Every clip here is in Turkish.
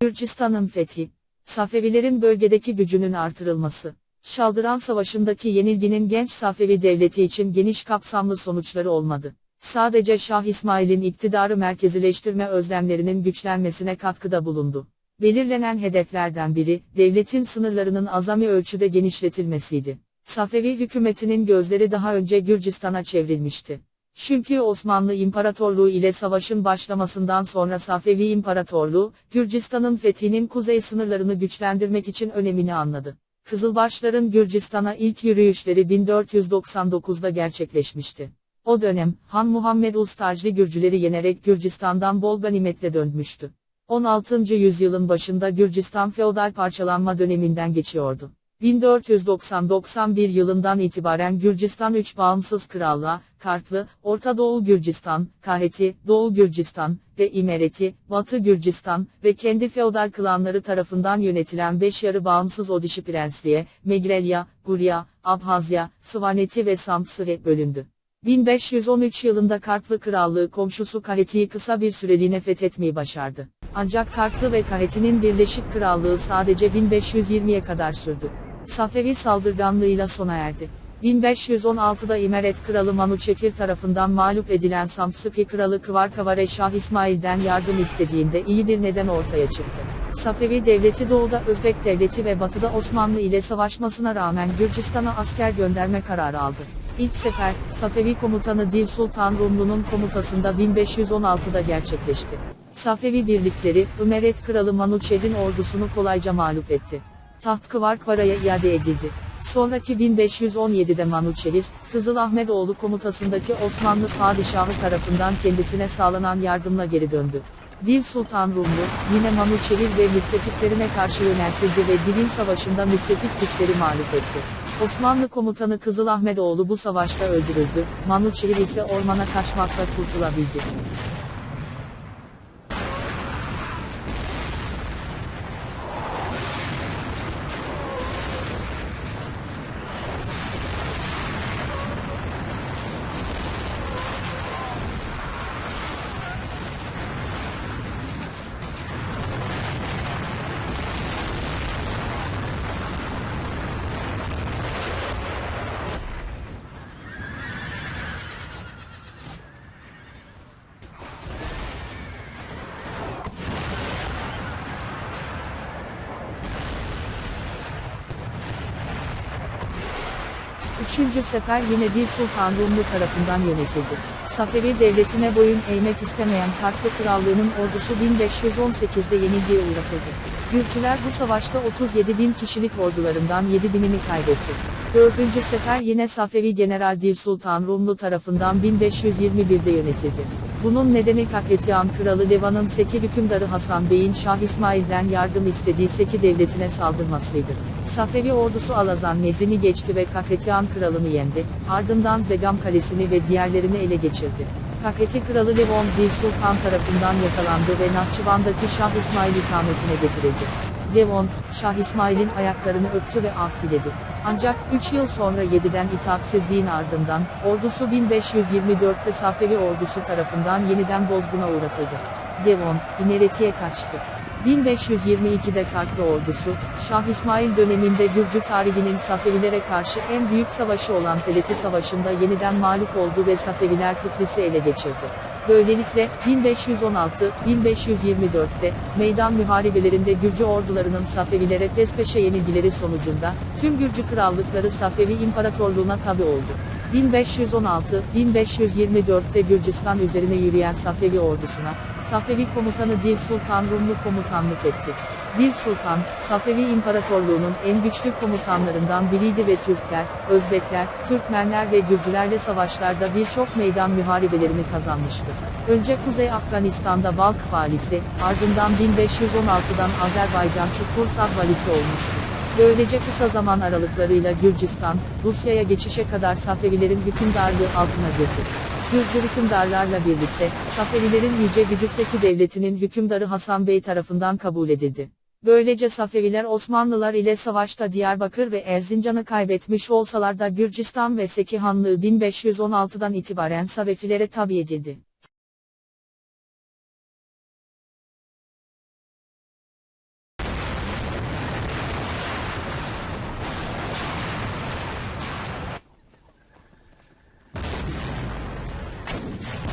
Gürcistan'ın fethi, Safevilerin bölgedeki gücünün artırılması, Şaldıran Savaşı'ndaki yenilginin genç Safevi devleti için geniş kapsamlı sonuçları olmadı. Sadece Şah İsmail'in iktidarı merkezileştirme özlemlerinin güçlenmesine katkıda bulundu. Belirlenen hedeflerden biri, devletin sınırlarının azami ölçüde genişletilmesiydi. Safevi hükümetinin gözleri daha önce Gürcistan'a çevrilmişti. Çünkü Osmanlı İmparatorluğu ile savaşın başlamasından sonra Safevi İmparatorluğu, Gürcistan'ın fethinin kuzey sınırlarını güçlendirmek için önemini anladı. Kızılbaşların Gürcistan'a ilk yürüyüşleri 1499'da gerçekleşmişti. O dönem, Han Muhammed Ustaclı Gürcüleri yenerek Gürcistan'dan bol ganimetle dönmüştü. 16. yüzyılın başında Gürcistan feodal parçalanma döneminden geçiyordu. 1490-91 yılından itibaren Gürcistan 3 bağımsız krallığa, Kartlı, Orta Doğu Gürcistan, Kaheti, Doğu Gürcistan ve İmereti, Batı Gürcistan ve kendi feodal klanları tarafından yönetilen 5 yarı bağımsız Odişi Prensliğe, Megrelya, Gurya, Abhazya, Sıvaneti ve Samtsı'ya bölündü. 1513 yılında Kartlı Krallığı komşusu Kaheti'yi kısa bir süreliğine fethetmeyi başardı. Ancak Kartlı ve Kaheti'nin Birleşik Krallığı sadece 1520'ye kadar sürdü. Safevi saldırganlığıyla sona erdi. 1516'da İmeret Kralı Manuçekir tarafından mağlup edilen Samsıki Kralı Kıvarkavare Şah İsmail'den yardım istediğinde iyi bir neden ortaya çıktı. Safevi devleti doğuda Özbek devleti ve batıda Osmanlı ile savaşmasına rağmen Gürcistan'a asker gönderme kararı aldı. İlk sefer, Safevi komutanı Dil Sultan Rumlu'nun komutasında 1516'da gerçekleşti. Safevi birlikleri, Ümeret Kralı Manuçev'in ordusunu kolayca mağlup etti. Taht Kıvarkvara'ya iade edildi. Sonraki 1517'de Manuçevir, Kızıl komutasındaki Osmanlı padişahı tarafından kendisine sağlanan yardımla geri döndü. Dil Sultan Rumlu, yine Manuçevir ve müttefiklerine karşı yöneltildi ve Dil'in savaşında müttefik güçleri mağlup etti. Osmanlı komutanı Kızıl bu savaşta öldürüldü, Manuçevir ise ormana kaçmakla kurtulabildi. Üçüncü sefer yine Dil Sultan Rumlu tarafından yönetildi. Safevi devletine boyun eğmek istemeyen Kartlı Krallığı'nın ordusu 1518'de yenilgiye uğratıldı. Gürcüler bu savaşta 37 bin kişilik ordularından 7 binini kaybetti. Dördüncü sefer yine Safevi General Dil Sultan Rumlu tarafından 1521'de yönetildi. Bunun nedeni Kakyetiyan Kralı Levan'ın Seki hükümdarı Hasan Bey'in Şah İsmail'den yardım istediği Seki devletine saldırmasıydı. Safevi ordusu Alazan Nehri'ni geçti ve Kakyetiyan Kralı'nı yendi, ardından Zegam Kalesi'ni ve diğerlerini ele geçirdi. Kakyeti Kralı Levon Dil Sultan tarafından yakalandı ve Nahçıvan'daki Şah İsmail ikametine getirildi. Levon, Şah İsmail'in ayaklarını öptü ve af diledi. Ancak 3 yıl sonra 7'den itaatsizliğin ardından, ordusu 1524'te Safevi ordusu tarafından yeniden bozguna uğratıldı. Devon, İmereti'ye kaçtı. 1522'de Kartlı ordusu, Şah İsmail döneminde Gürcü tarihinin Safevilere karşı en büyük savaşı olan Teleti Savaşı'nda yeniden mağlup oldu ve Safeviler Tiflis'i ele geçirdi. Böylelikle 1516-1524'te meydan muharebelerinde Gürcü ordularının Safevilere peş peşe yenilgileri sonucunda tüm Gürcü krallıkları Safevi İmparatorluğu'na tabi oldu. 1516-1524'te Gürcistan üzerine yürüyen Safevi ordusuna, Safevi komutanı Dil Sultan Rumlu komutanlık etti. Dil Sultan, Safevi İmparatorluğu'nun en güçlü komutanlarından biriydi ve Türkler, Özbekler, Türkmenler ve Gürcülerle savaşlarda birçok meydan muharebelerini kazanmıştı. Önce Kuzey Afganistan'da Balk valisi, ardından 1516'dan Azerbaycan Çukursah valisi olmuştu. Böylece kısa zaman aralıklarıyla Gürcistan, Rusya'ya geçişe kadar Safevilerin hükümdarlığı altına girdi. Gürcü hükümdarlarla birlikte, Safevilerin yüce gücü Seki Devleti'nin hükümdarı Hasan Bey tarafından kabul edildi. Böylece Safeviler Osmanlılar ile savaşta Diyarbakır ve Erzincan'ı kaybetmiş olsalar da Gürcistan ve Seki Hanlığı 1516'dan itibaren Safevilere tabi edildi.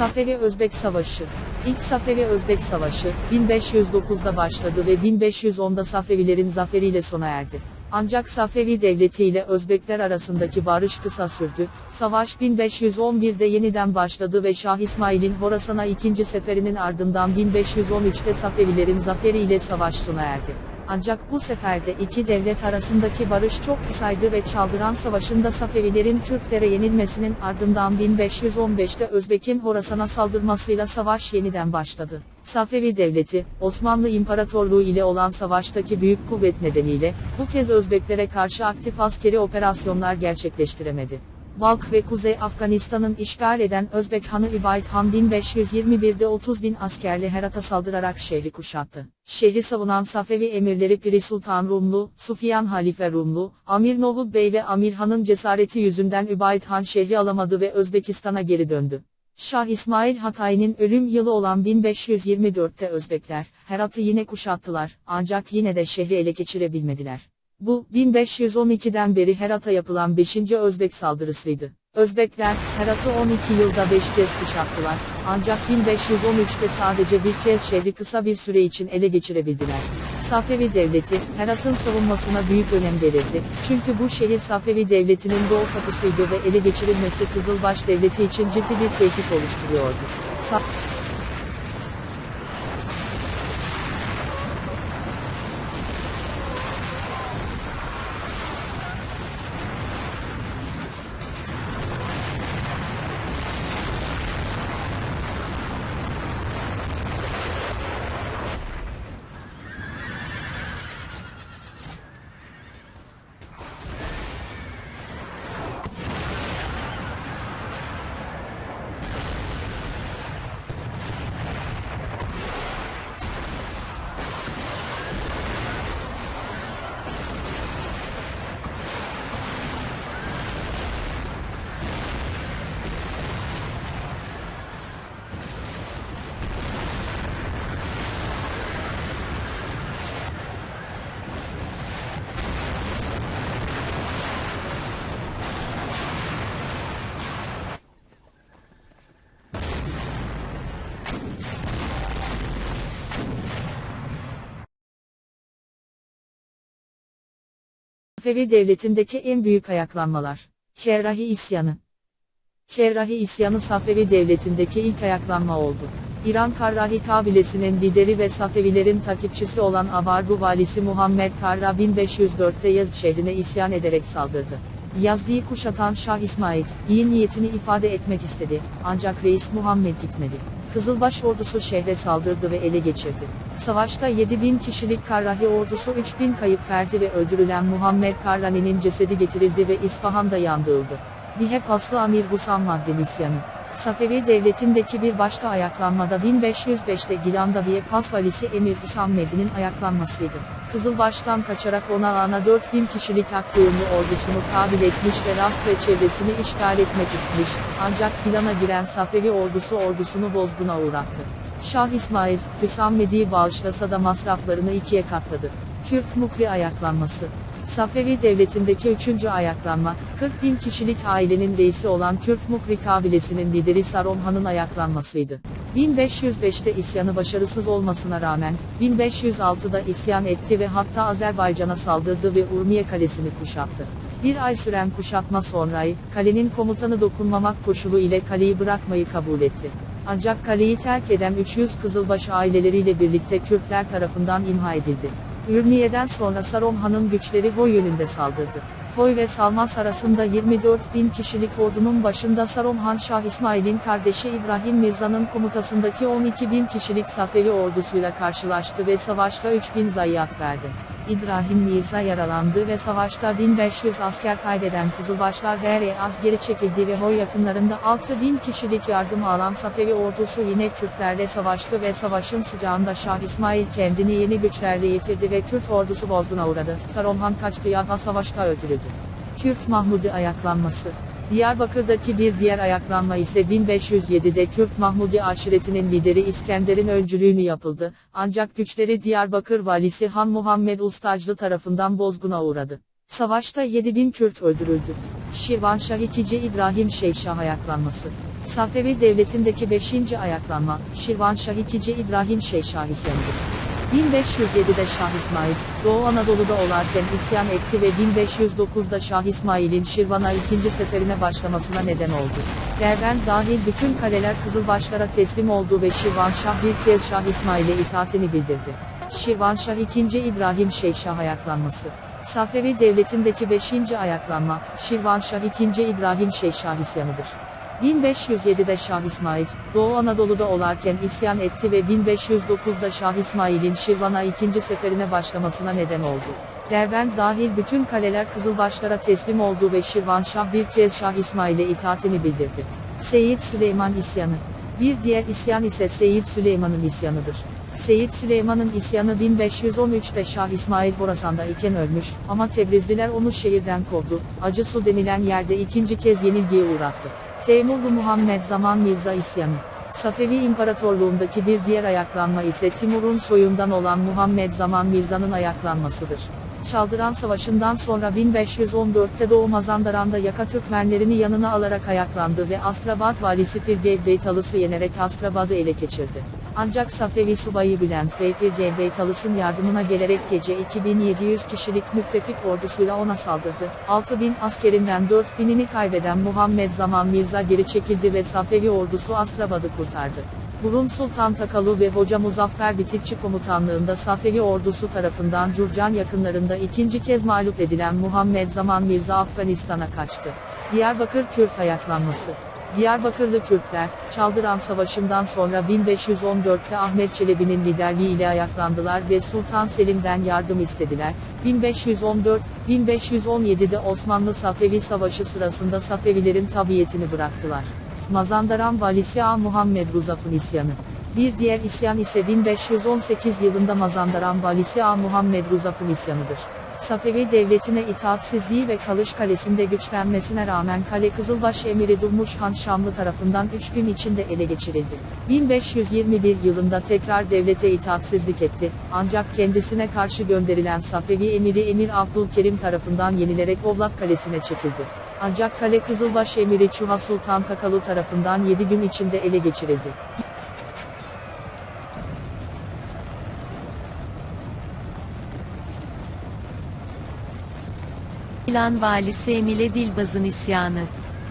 Safevi Özbek Savaşı İlk Safevi Özbek Savaşı, 1509'da başladı ve 1510'da Safevilerin zaferiyle sona erdi. Ancak Safevi Devleti ile Özbekler arasındaki barış kısa sürdü. Savaş 1511'de yeniden başladı ve Şah İsmail'in Horasan'a ikinci seferinin ardından 1513'te Safevilerin zaferiyle savaş sona erdi. Ancak bu seferde iki devlet arasındaki barış çok kısaydı ve Çaldıran Savaşı'nda Safevilerin Türklere yenilmesinin ardından 1515'te Özbek'in Horasan'a saldırmasıyla savaş yeniden başladı. Safevi Devleti, Osmanlı İmparatorluğu ile olan savaştaki büyük kuvvet nedeniyle, bu kez Özbeklere karşı aktif askeri operasyonlar gerçekleştiremedi. Balk ve Kuzey Afganistan'ın işgal eden Özbek Hanı Übayd Han 1521'de 30 bin askerle Herat'a saldırarak şehri kuşattı. Şehri savunan Safevi emirleri Piri Sultan Rumlu, Sufyan Halife Rumlu, Amir Novud Bey ve Amir Han'ın cesareti yüzünden Übayd Han şehri alamadı ve Özbekistan'a geri döndü. Şah İsmail Hatay'ın ölüm yılı olan 1524'te Özbekler, Herat'ı yine kuşattılar, ancak yine de şehri ele geçirebilmediler. Bu, 1512'den beri Herat'a yapılan 5. Özbek saldırısıydı. Özbekler, Herat'ı 12 yılda 5 kez kuşattılar, ancak 1513'te sadece bir kez şehri kısa bir süre için ele geçirebildiler. Safevi Devleti, Herat'ın savunmasına büyük önem verirdi, çünkü bu şehir Safevi Devleti'nin doğu kapısıydı ve ele geçirilmesi Kızılbaş Devleti için ciddi bir tehdit oluşturuyordu. Sa Safevi Devleti'ndeki en büyük ayaklanmalar. Kerrahi isyanı. Kerrahi isyanı Safevi Devleti'ndeki ilk ayaklanma oldu. İran Karrahi kabilesinin lideri ve Safevilerin takipçisi olan Avargu valisi Muhammed Karra 1504'te Yazd şehrine isyan ederek saldırdı. Yazdı'yı kuşatan Şah İsmail, iyi niyetini ifade etmek istedi, ancak reis Muhammed gitmedi. Kızılbaş ordusu şehre saldırdı ve ele geçirdi. Savaşta 7000 kişilik Karrahi ordusu 3000 kayıp verdi ve öldürülen Muhammed Karrani'nin cesedi getirildi ve İsfahan'da yandırıldı. Bihep aslı Amir Husam Madden isyanı. Safevi devletindeki bir başka ayaklanmada 1505'te Gilan'da bir Pas valisi Emir Hüsammeddin'in ayaklanmasıydı. Kızılbaş'tan kaçarak ona ana 4000 kişilik Akkoyunlu ordusunu kabil etmiş ve Rast ve çevresini işgal etmek istemiş, ancak Gilan'a giren Safevi ordusu ordusunu bozguna uğrattı. Şah İsmail, Hüsammedi'yi bağışlasa da masraflarını ikiye katladı. Kürt Mukri ayaklanması Safevi Devleti'ndeki üçüncü ayaklanma, 40 bin kişilik ailenin reisi olan Kürt Mukri kabilesinin lideri Sarom Han'ın ayaklanmasıydı. 1505'te isyanı başarısız olmasına rağmen, 1506'da isyan etti ve hatta Azerbaycan'a saldırdı ve Urmiye Kalesi'ni kuşattı. Bir ay süren kuşatma sonrayı, kalenin komutanı dokunmamak koşulu ile kaleyi bırakmayı kabul etti. Ancak kaleyi terk eden 300 Kızılbaş aileleriyle birlikte Kürtler tarafından imha edildi. Ürmiye'den sonra Saromhan'ın güçleri Hoy yönünde saldırdı. Hoy ve Salmas arasında 24 bin kişilik ordunun başında Saromhan Şah İsmail'in kardeşi İbrahim Mirza'nın komutasındaki 12 bin kişilik Safevi ordusuyla karşılaştı ve savaşta 3 bin zayiat verdi. İbrahim Mirza yaralandı ve savaşta 1500 asker kaybeden Kızılbaşlar Dereye az geri çekildi ve Hoy yakınlarında 6000 kişilik yardım alan Safevi ordusu yine Kürtlerle savaştı ve savaşın sıcağında Şah İsmail kendini yeni güçlerle yitirdi ve Kürt ordusu bozguna uğradı. Saromhan kaçtı ya savaşta öldürüldü. Kürt Mahmudi ayaklanması Diyarbakır'daki bir diğer ayaklanma ise 1507'de Kürt Mahmudi aşiretinin lideri İskender'in öncülüğünü yapıldı, ancak güçleri Diyarbakır valisi Han Muhammed Ustaclı tarafından bozguna uğradı. Savaşta 7000 Kürt öldürüldü. Şirvanşah II. İbrahim Şeyhşah ayaklanması Safevi Devleti'ndeki 5. ayaklanma, Şirvanşah II. İbrahim Şeyh Şah isyanıdır. 1507'de Şah İsmail, Doğu Anadolu'da olarken isyan etti ve 1509'da Şah İsmail'in Şirvan'a ikinci seferine başlamasına neden oldu. Derbent dahil bütün kaleler Kızılbaşlara teslim oldu ve Şirvanşah bir kez Şah İsmail'e itaatini bildirdi. Şirvanşah II. İbrahim Şeyh Şah ayaklanması. Safevi Devleti'ndeki 5. ayaklanma, Şirvanşah II. İbrahim Şeyh Şah isyanıdır. 1507'de Şah İsmail, Doğu Anadolu'da olarken isyan etti ve 1509'da Şah İsmail'in Şirvan'a ikinci seferine başlamasına neden oldu. Derbent dahil bütün kaleler Kızılbaşlara teslim oldu ve Şirvanşah bir kez Şah İsmail'e itaatini bildirdi. Seyyid Süleyman isyanı. Bir diğer isyan ise Seyyid Süleyman'ın isyanıdır. Seyyid Süleyman'ın isyanı 1513'te Şah İsmail Horasan'da iken ölmüş ama Tebrizliler onu şehirden kovdu, Acı Su denilen yerde ikinci kez yenilgiye uğrattı. Teymurlu Muhammed Zaman Mirza isyanı. Safevi İmparatorluğundaki bir diğer ayaklanma ise Timur'un soyundan olan Muhammed Zaman Mirza'nın ayaklanmasıdır. Çaldıran Savaşı'ndan sonra 1514'te Doğu Mazandaran'da Yaka Türkmenlerini yanına alarak ayaklandı ve Astrabat valisi Pirgev Beytalıs'ı yenerek Astrabad'ı ele geçirdi. Ancak Safevi subayı Bülent Bey Pirgev Beytalıs'ın yardımına gelerek gece 2700 kişilik müttefik ordusuyla ona saldırdı. 6000 askerinden 4000'ini kaybeden Muhammed Zaman Mirza geri çekildi ve Safevi ordusu Astrabad'ı kurtardı. Burun Sultan Takalu ve Hoca Muzaffer Bitikçi komutanlığında Safevi ordusu tarafından Curcan yakınlarında ikinci kez mağlup edilen Muhammed Zaman Mirza Afganistan'a kaçtı. Diyarbakır Kürt ayaklanması Diyarbakırlı Türkler, Çaldıran Savaşı'ndan sonra 1514'te Ahmet Çelebi'nin liderliğiyle ayaklandılar ve Sultan Selim'den yardım istediler. 1514-1517'de Osmanlı Safevi Savaşı sırasında Safevilerin tabiyetini bıraktılar. Mazandaran valisi A. Muhammed Ruzaf'ın isyanı. Bir diğer isyan ise 1518 yılında Mazandaran valisi A. Muhammed Ruzaf'ın isyanıdır. Safevi devletine itaatsizliği ve Kalış Kalesi'nde güçlenmesine rağmen Kale Kızılbaş Emiri Durmuş Han Şamlı tarafından 3 gün içinde ele geçirildi. 1521 yılında tekrar devlete itaatsizlik etti, ancak kendisine karşı gönderilen Safevi Emiri Emir Abdülkerim tarafından yenilerek Ovlat Kalesi'ne çekildi. Ancak Kale Kızılbaş Emiri Çuha Sultan Takalu tarafından 7 gün içinde ele geçirildi. İlan valisi Emile Dilbaz'ın isyanı.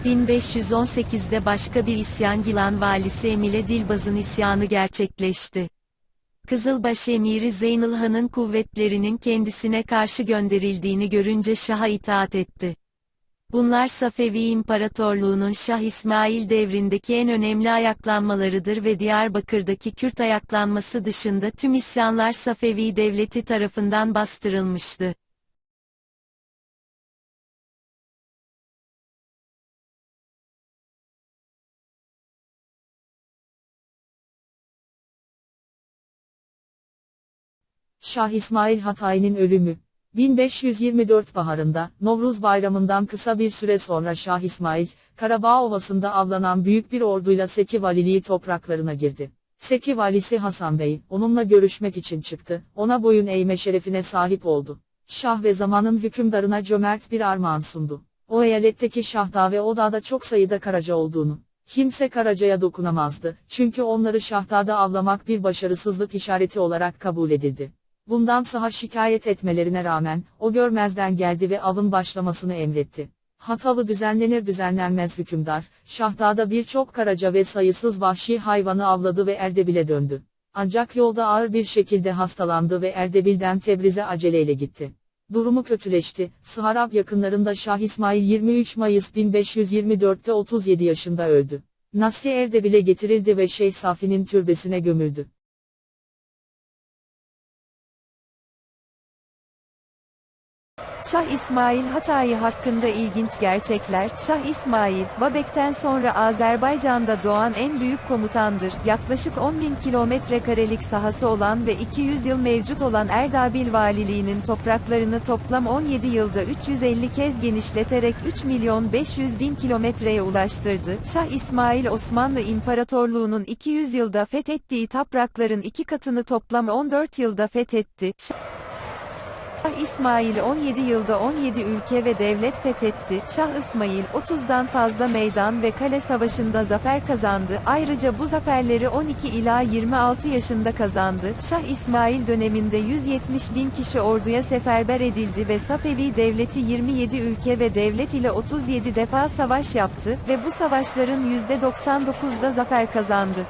1518'de başka bir isyan Gilan valisi Emile Dilbaz'ın isyanı gerçekleşti. Kızılbaş emiri Zeynul Han'ın kuvvetlerinin kendisine karşı gönderildiğini görünce Şah'a itaat etti. Bunlar Safevi İmparatorluğu'nun Şah İsmail devrindeki en önemli ayaklanmalarıdır ve Diyarbakır'daki Kürt ayaklanması dışında tüm isyanlar Safevi devleti tarafından bastırılmıştı. Şah İsmail Hatayi'nin ölümü. 1524 baharında, Novruz bayramından kısa bir süre sonra Şah İsmail, Karabağ Ovası'nda avlanan büyük bir orduyla Seki valiliği topraklarına girdi. Seki valisi Hasan Bey, onunla görüşmek için çıktı, ona boyun eğme şerefine sahip oldu. Şah ve zamanın hükümdarına cömert bir armağan sundu. O eyaletteki Şahdağ ve o dağda çok sayıda Karaca olduğunu, Kimse Karaca'ya dokunamazdı, çünkü onları Şahdağ'da avlamak bir başarısızlık işareti olarak kabul edildi. Bundan saha şikayet etmelerine rağmen, o görmezden geldi ve avın başlamasını emretti. Hatalı düzenlenir düzenlenmez hükümdar, Şahdağ'da birçok karaca ve sayısız vahşi hayvanı avladı ve Erdebil'e döndü. Ancak yolda ağır bir şekilde hastalandı ve Erdebil'den Tebriz'e aceleyle gitti. Durumu kötüleşti, Sıharab yakınlarında Şah İsmail 23 Mayıs 1524'te 37 yaşında öldü. Nasri Erdebil'e getirildi ve Şeyh Safi'nin türbesine gömüldü. Şah İsmail Hatayi hakkında ilginç gerçekler. Şah İsmail, Babek'ten sonra Azerbaycan'da doğan en büyük komutandır. Yaklaşık 10 bin kilometre karelik sahası olan ve 200 yıl mevcut olan Erdabil valiliğinin topraklarını toplam 17 yılda 350 kez genişleterek 3 milyon 500 bin kilometreye ulaştırdı. Şah İsmail Osmanlı İmparatorluğu'nun 200 yılda fethettiği toprakların iki katını toplam 14 yılda fethetti. Şah Şah İsmail 17 yılda 17 ülke ve devlet fethetti. Şah İsmail 30'dan fazla meydan ve kale savaşında zafer kazandı. Ayrıca bu zaferleri 12 ila 26 yaşında kazandı. Şah İsmail döneminde 170 bin kişi orduya seferber edildi ve Safevi devleti 27 ülke ve devlet ile 37 defa savaş yaptı ve bu savaşların %99'da zafer kazandı.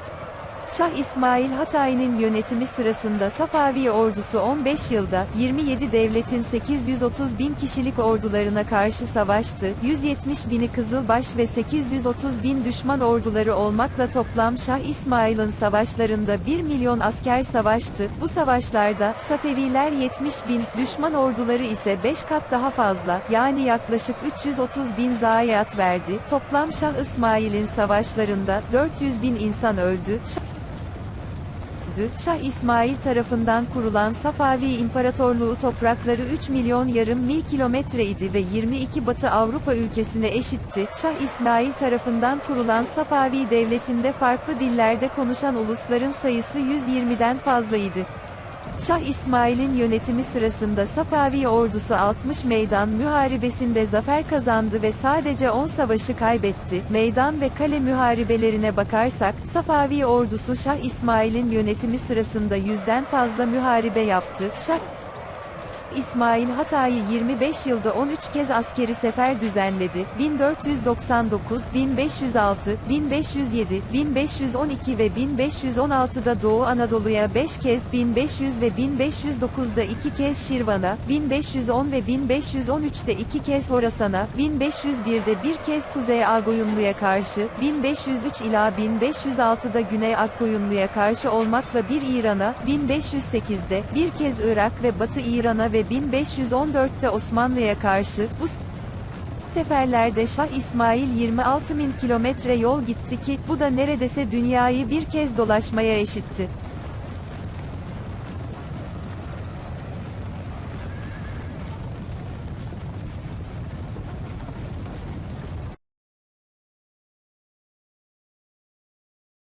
Şah İsmail Hatayi'nin yönetimi sırasında Safavi ordusu 15 yılda 27 devletin 830 bin kişilik ordularına karşı savaştı. 170 bini Kızılbaş ve 830 bin düşman orduları olmakla toplam Şah İsmail'in savaşlarında 1 milyon asker savaştı. Bu savaşlarda Safeviler 70 bin, düşman orduları ise 5 kat daha fazla yani yaklaşık 330 bin zayiat verdi. Toplam Şah İsmail'in savaşlarında 400 bin insan öldü. Şah öldü. Şah İsmail tarafından kurulan Safavi İmparatorluğu toprakları 3 milyon yarım mil kilometreydi ve 22 Batı Avrupa ülkesine eşitti. Şah İsmail tarafından kurulan Safavi devletinde farklı dillerde konuşan ulusların sayısı 120'den fazlaydı. Şah İsmail'in yönetimi sırasında Safavi ordusu 60 meydan müharebesinde zafer kazandı ve sadece 10 savaşı kaybetti. Meydan ve kale müharibelerine bakarsak, Safavi ordusu Şah İsmail'in yönetimi sırasında yüzden fazla müharibe yaptı. Şah İsmail Hatay'ı 25 yılda 13 kez askeri sefer düzenledi. 1499, 1506, 1507, 1512 ve 1516'da Doğu Anadolu'ya 5 kez, 1500 ve 1509'da 2 kez Şirvan'a, 1510 ve 1513'te 2 kez Horasan'a, 1501'de 1 kez Kuzey Agoyunlu'ya karşı, 1503 ila 1506'da Güney Akkoyunlu'ya karşı olmakla bir İran'a, 1508'de bir kez Irak ve Batı İran'a ve 1514'te Osmanlı'ya karşı, bu seferlerde Şah İsmail 26 bin kilometre yol gitti ki, bu da neredeyse dünyayı bir kez dolaşmaya eşitti.